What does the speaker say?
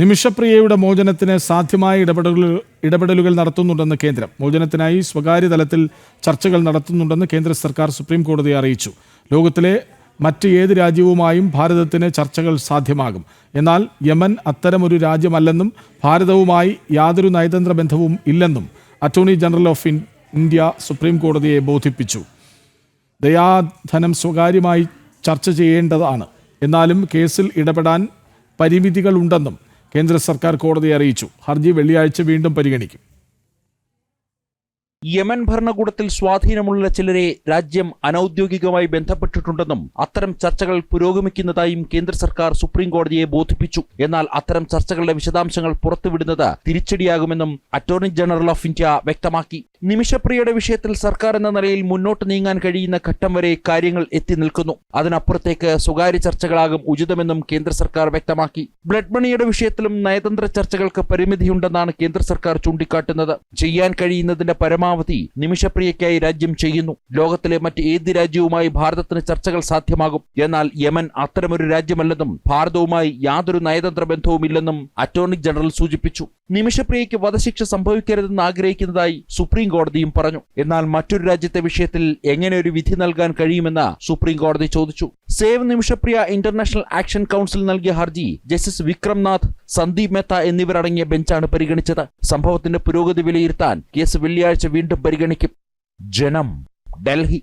നിമിഷപ്രിയയുടെ മോചനത്തിന് സാധ്യമായ ഇടപെടലുകൾ ഇടപെടലുകൾ നടത്തുന്നുണ്ടെന്ന് കേന്ദ്രം. മോചനത്തിനായി സ്വകാര്യ തലത്തിൽ ചർച്ചകൾ നടത്തുന്നുണ്ടെന്ന് കേന്ദ്ര സർക്കാർ സുപ്രീം കോടതിയെ അറിയിച്ചു. ലോകത്തിലെ മറ്റ് ഏത് രാജ്യവുമായും ഭാരതത്തിന് ചർച്ചകൾ സാധ്യമാകും. എന്നാൽ യമൻ അത്തരമൊരു രാജ്യമല്ലെന്നും ഭാരതവുമായി യാതൊരു നയതന്ത്ര ബന്ധവും ഇല്ലെന്നും attorney general of India supreme കോടതിയെ ബോധിപ്പിച്ചു. ദയാധനം സ്വകാര്യമായി ചർച്ച ചെയ്യേണ്ടതാണ്. എന്നാലും കേസിൽ ഇടപെടാൻ പരിമിതികളുണ്ടെന്നും കേന്ദ്ര സർക്കാർ കോടതിയെ അറിയിച്ചു. ഹർജി വെള്ളിയാഴ്ച വീണ്ടും പരിഗണിക്കും. യമൻ ഭരണകൂടത്തിൽ സ്വാധീനമുള്ള ചിലരെ രാജ്യം അനൌദ്യോഗികമായി ബന്ധപ്പെട്ടിട്ടുണ്ടെന്നും അത്തരം ചർച്ചകൾ പുരോഗമിക്കുന്നതായും കേന്ദ്ര സർക്കാർ സുപ്രീം കോടതിയെ ബോധിപ്പിച്ചു. എന്നാൽ അത്തരം ചർച്ചകളുടെ വിശദാംശങ്ങൾ പുറത്തുവിടുന്നത് തിരിച്ചടിയാകുമെന്നും അറ്റോർണി ജനറൽ ഓഫ് ഇന്ത്യ വ്യക്തമാക്കി. നിമിഷപ്രിയയുടെ വിഷയത്തിൽ സർക്കാർ എന്ന നിലയിൽ മുന്നോട്ട് നീങ്ങാൻ കഴിയുന്ന ഘട്ടം വരെ കാര്യങ്ങൾ എത്തി നിൽക്കുന്നു. അതിനപ്പുറത്തേക്ക് സ്വകാര്യ ചർച്ചകളാകും ഉചിതമെന്നും കേന്ദ്ര സർക്കാർ വ്യക്തമാക്കി. ബ്ലഡ് മണിയുടെ വിഷയത്തിലും നയതന്ത്ര ചർച്ചകൾക്ക് പരിമിതിയുണ്ടെന്നാണ് കേന്ദ്ര സർക്കാർ ചൂണ്ടിക്കാട്ടുന്നത്. ചെയ്യാൻ കഴിയുന്നതിന്റെ പരമാവധി നിമിഷപ്രിയയ്ക്കായി രാജ്യം ചെയ്യുന്നു. ലോകത്തിലെ മറ്റ് ഏത് രാജ്യവുമായി ഭാരതത്തിന് ചർച്ചകൾ സാധ്യമാകും. എന്നാൽ യമൻ അത്തരമൊരു രാജ്യമല്ലെന്നും ഭാരതവുമായി യാതൊരു നയതന്ത്ര ബന്ധവുമില്ലെന്നും അറ്റോർണി ജനറൽ സൂചിപ്പിച്ചു. നിമിഷപ്രിയയ്ക്ക് വധശിക്ഷ സംഭവിക്കരുതെന്ന് ആഗ്രഹിക്കുന്നതായി സുപ്രീം കോടതിയും പറഞ്ഞു. എന്നാൽ മറ്റൊരു രാജ്യത്തെ വിഷയത്തിൽ എങ്ങനെ ഒരു വിധി നൽകാൻ കഴിയുമെന്ന് സുപ്രീം കോടതി ചോദിച്ചു. Save Nimishapriya international action council നൽകിയ ഹർജി ജസ്റ്റിസ് വിക്രംനാഥ് സന്ദീപ് മെത്ത എന്നിവരടങ്ങിയ ബെഞ്ചാണ് പരിഗണിച്ചത്. സംഭവത്തിന്റെ പുരോഗതി വിലയിരുത്താൻ കേസ് വെള്ളിയാഴ്ച വീണ്ടും പരിഗണിക്കും. ജനം ഡൽഹി.